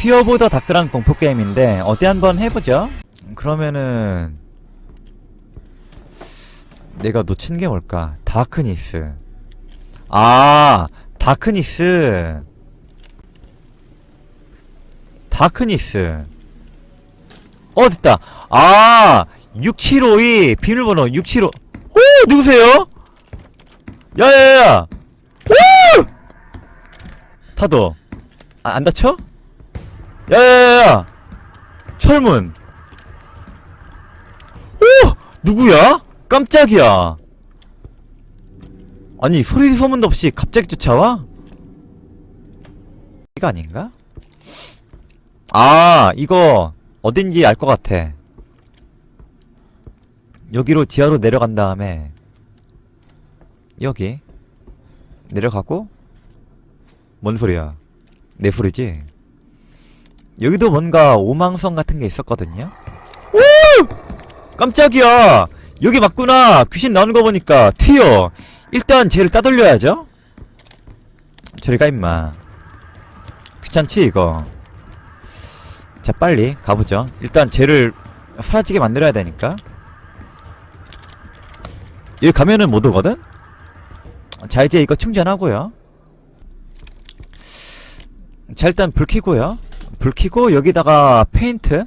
피어 보더 다크란 공포 게임인데 어디 한번 해보죠. 그러면은 내가 놓친 게 뭘까? 다크니스. 아, 다크니스. 다크니스. 어, 됐다. 아, 6752 비밀번호 675. 오, 누구세요? 야야야. 오! 타도. 아, 안 다쳐? 야야야야. 철문. 오! 누구야? 깜짝이야. 아니, 소리 소문도 없이 갑자기 쫓아와? 이거 아닌가? 아, 이거 어딘지 알 것 같아. 여기로 지하로 내려간 다음에 여기 내려가고 뭔 소리야? 내 소리지? 여기도 뭔가 오망성 같은 게 있었거든요? 오! 깜짝이야! 여기 맞구나! 귀신 나오는 거 보니까 튀어! 일단 쟤를 따돌려야죠? 저리 가 임마 귀찮지 이거 자 빨리 가보죠 일단 쟤를 사라지게 만들어야 되니까 여기 가면은 못 오거든? 자 이제 이거 충전하고요 자 일단 불 켜고요 불 켜고 여기다가 페인트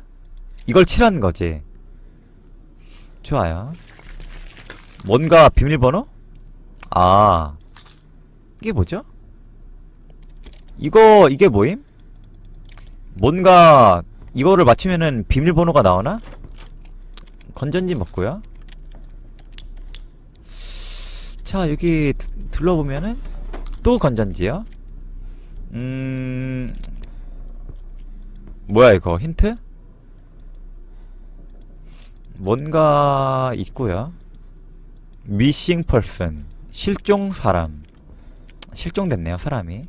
이걸 칠하는 거지 좋아요 뭔가 비밀번호? 아 이게 뭐죠? 이거 이게 뭐임? 뭔가 이거를 맞추면은 비밀번호가 나오나? 건전지 먹고요 자 여기 두- 둘러보면은 또 건전지요 음 뭐야 이거 힌트? 뭔가 있고요 미싱 펄슨 실종 사람 실종됐네요 사람이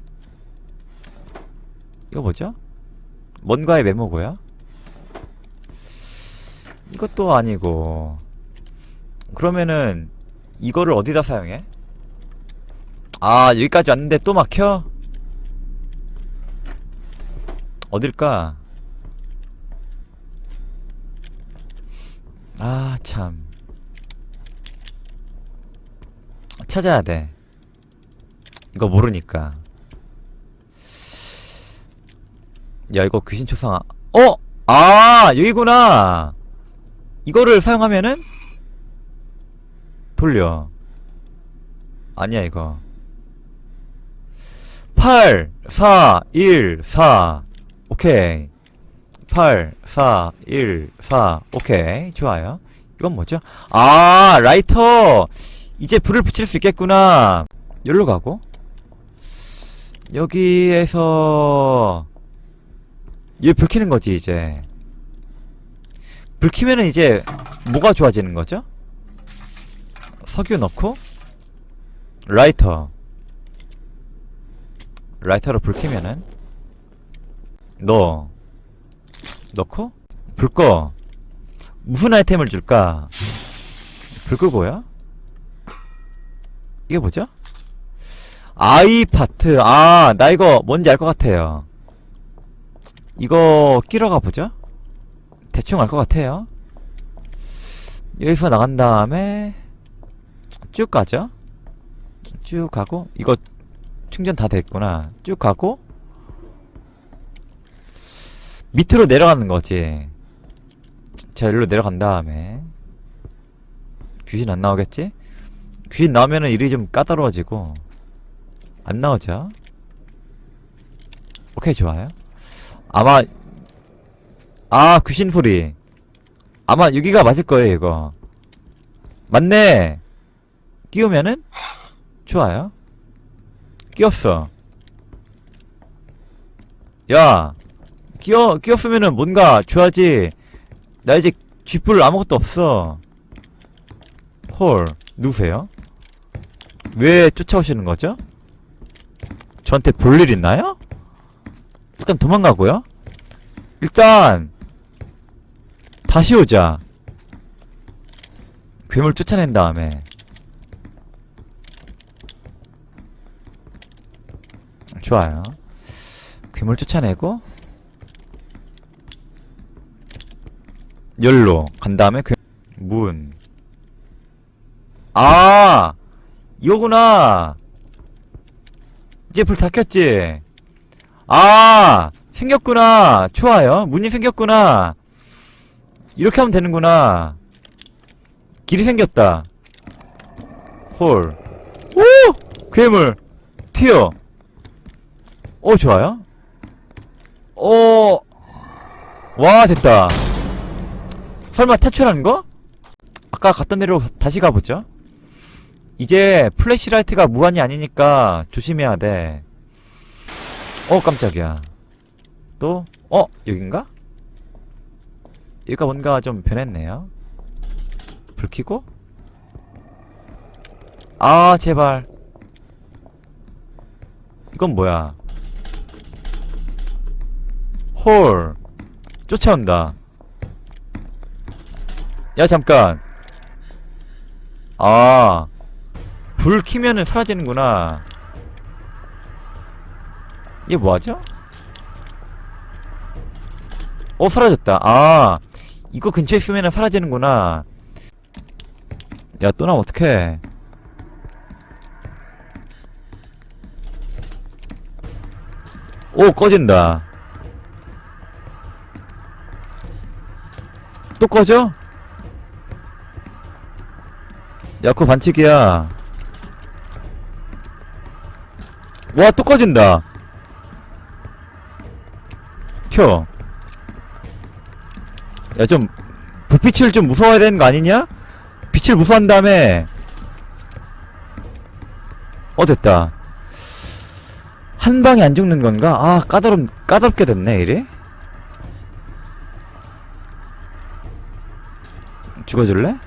이거 뭐죠? 뭔가의 메모고요 이것도 아니고 그러면은 이거를 어디다 사용해? 아 여기까지 왔는데 또 막혀? 어딜까? 아 참. 찾아야 돼. 이거 모르니까. 야 이거 귀신 초상 어? 아 여기구나. 이거를 사용하면은 돌려. 아니야 이거. 8 4 1 4 오케이 8 4 1 4 오케이. 좋아요. 이건 뭐죠? 아 라이터! 이제 불을 붙일 수 있겠구나. 여기로 가고. 여기에서 얘불 켜는 거지 이제. 불 켜면은 이제 뭐가 좋아지는 거죠? 석유 넣고 라이터. 라이터로 불 켜면은 넣어 넣고 불 꺼. 무슨 아이템을 줄까? 불 끄고요 이게 뭐죠? 아이 파트. 아 나 이거 뭔지 알 것 같아요. 이거 끼러 가보죠? 대충 알 것 같아요. 여기서 나간 다음에 쭉 가죠? 쭉 가고 이거 충전 다 됐구나. 쭉 가고 밑으로 내려가는 거지. 자 일로 내려간 다음에. 귀신 안 나오겠지? 귀신 나오면은 일이 좀 까다로워지고. 안 나오죠? 오케이 좋아요. 아마 아 귀신 소리. 아마 여기가 맞을 거예요 이거. 맞네! 끼우면은? 좋아요. 끼웠어. 야 끼워 끼웠으면은 뭔가 줘야지 나 이제 쥐뿔 아무것도 없어 헐 누구세요? 왜 쫓아오시는 거죠? 저한테 볼 일 있나요? 일단 도망가고요. 일단 다시 오자. 괴물 쫓아낸 다음에 좋아요. 괴물 쫓아내고 열로 간 다음에 그 문. 아 이거구나. 이제 불 다 켰지. 아 생겼구나. 좋아요. 문이 생겼구나. 이렇게 하면 되는구나. 길이 생겼다. 홀. 오! 괴물. 튀어. 오, 좋아요. 오. 와, 됐다. 설마 탈출하는 거? 아까 갔던 데로 다시 가보죠. 이제 플래시라이트가 무한이 아니니까 조심해야 돼. 어, 깜짝이야. 또, 어, 여긴가? 여기가 뭔가 좀 변했네요. 불 켜고? 아, 제발. 이건 뭐야? 홀. 쫓아온다. 야, 잠깐. 아. 불 키면은 사라지는구나. 얘 뭐하죠? 어, 사라졌다. 아. 이거 근처에 있으면 사라지는구나. 야, 또 나면 어떡해. 오, 꺼진다. 또 꺼져? 야, 그거 반칙이야. 와, 또 꺼진다. 켜. 야, 좀, 불빛을 좀 무서워야 되는 거 아니냐? 빛을 무서워한 다음에, 어, 됐다. 한 방에 안 죽는 건가? 아, 까다롭, 까다롭게 됐네, 이래? 죽어줄래?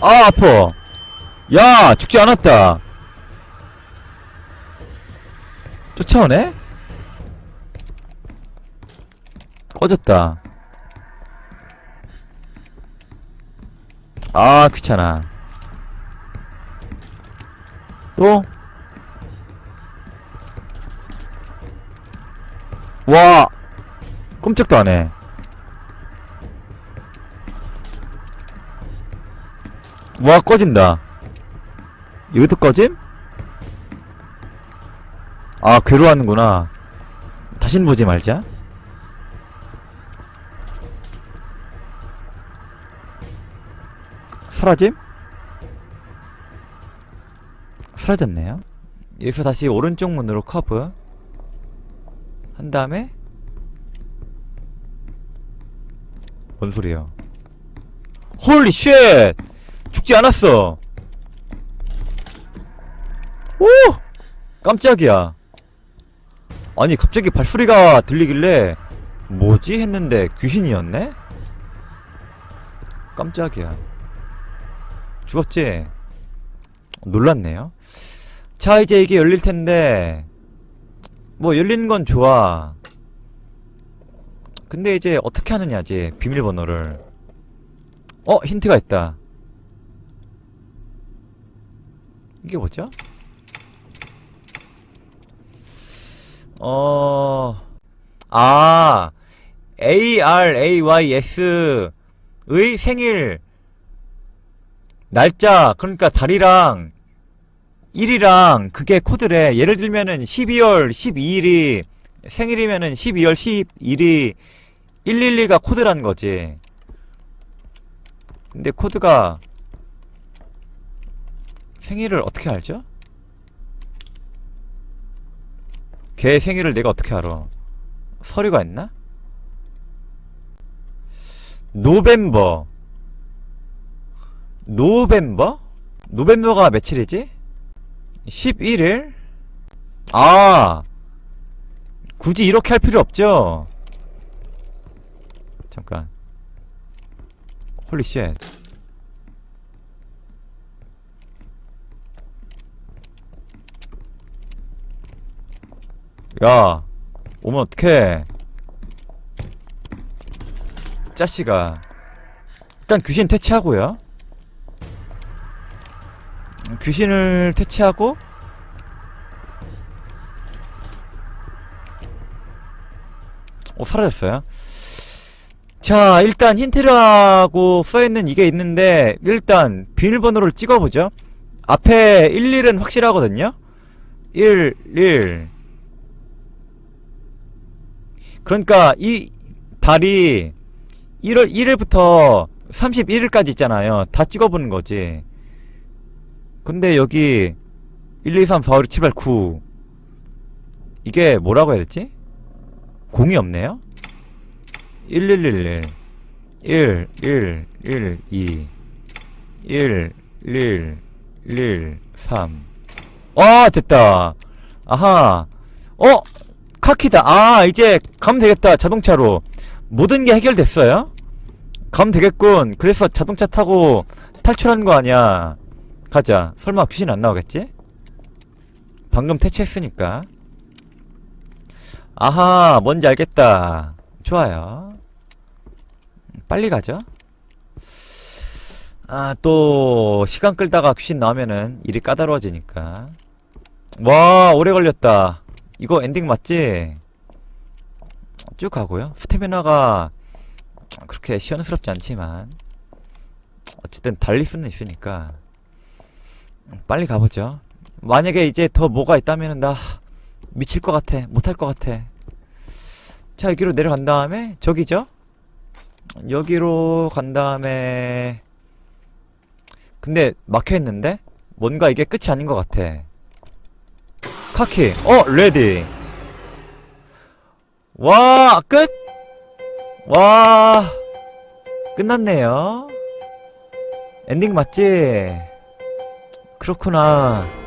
아, 아파. 야, 죽지 않았다. 쫓아오네? 꺼졌다. 아, 귀찮아. 또? 와! 꼼짝도 안 해. 와, 꺼진다. 이것도 꺼짐? 아, 괴로워하는구나. 다신 보지 말자. 사라짐? 사라졌네요. 여기서 다시 오른쪽 문으로 커브. 한 다음에 뭔 소리예요? 홀리 쉣! 죽지 않았어. 오! 깜짝이야. 아니 갑자기 발소리가 들리길래 뭐지 했는데 귀신이었네? 깜짝이야. 죽었지? 놀랐네요. 자 이제 이게 열릴 텐데 뭐 열리는 건 좋아. 근데 이제 어떻게 하느냐지 비밀번호를. 어 힌트가 있다. 이게 뭐죠? 어, 아, ARAYS의 생일 날짜, 그러니까 달이랑 1이랑 그게 코드래. 예를 들면은 12월 12일이 생일이면은 12월 12일이 112가 코드라는 거지. 근데 코드가 생일을 어떻게 알죠? 걔 생일을 내가 어떻게 알아? 서류가 있나? 노벤버 노벤버? 노벤버가 며칠이지? 11일? 아 굳이 이렇게 할 필요 없죠 잠깐 홀리 쉣 야, 오면 어떡해. 짜씨가. 일단 귀신 퇴치하고요. 귀신을 퇴치하고, 어, 사라졌어요. 자, 일단 힌트라고 써있는 이게 있는데, 일단 비밀번호를 찍어보죠. 앞에 1, 1은 확실하거든요? 1, 1. 그러니까 이 달이 1월 1일부터 31일까지 있잖아요. 다 찍어보는 거지. 근데 여기 1, 2, 3, 4, 5, 6, 7, 8, 9. 이게 뭐라고 해야 되지? 공이 없네요? 1, 1, 1, 1. 1, 1, 1, 2. 1, 1, 1, 3. 아, 됐다. 아하. 어? 카키다. 아, 이제 가면 되겠다. 자동차로. 모든 게 해결됐어요? 가면 되겠군. 그래서 자동차 타고 탈출하는 거 아니야. 가자. 설마 귀신 안 나오겠지? 방금 퇴치했으니까. 아하, 뭔지 알겠다. 좋아요. 빨리 가죠. 아, 또, 시간 끌다가 귀신 나오면은 일이 까다로워지니까. 와, 오래 걸렸다. 이거 엔딩 맞지? 쭉 가고요. 스태미나가 그렇게 시원스럽지 않지만, 어쨌든 달릴 수는 있으니까, 빨리 가보죠. 만약에 이제 더 뭐가 있다면은 나 미칠 것 같아. 못할 것 같아. 자, 여기로 내려간 다음에, 저기죠? 여기로 간 다음에, 근데 막혀 있는데? 뭔가 이게 끝이 아닌 것 같아. 카키. 어, 레디. 와, 끝? 와, 끝났네요. 엔딩 맞지? 그렇구나.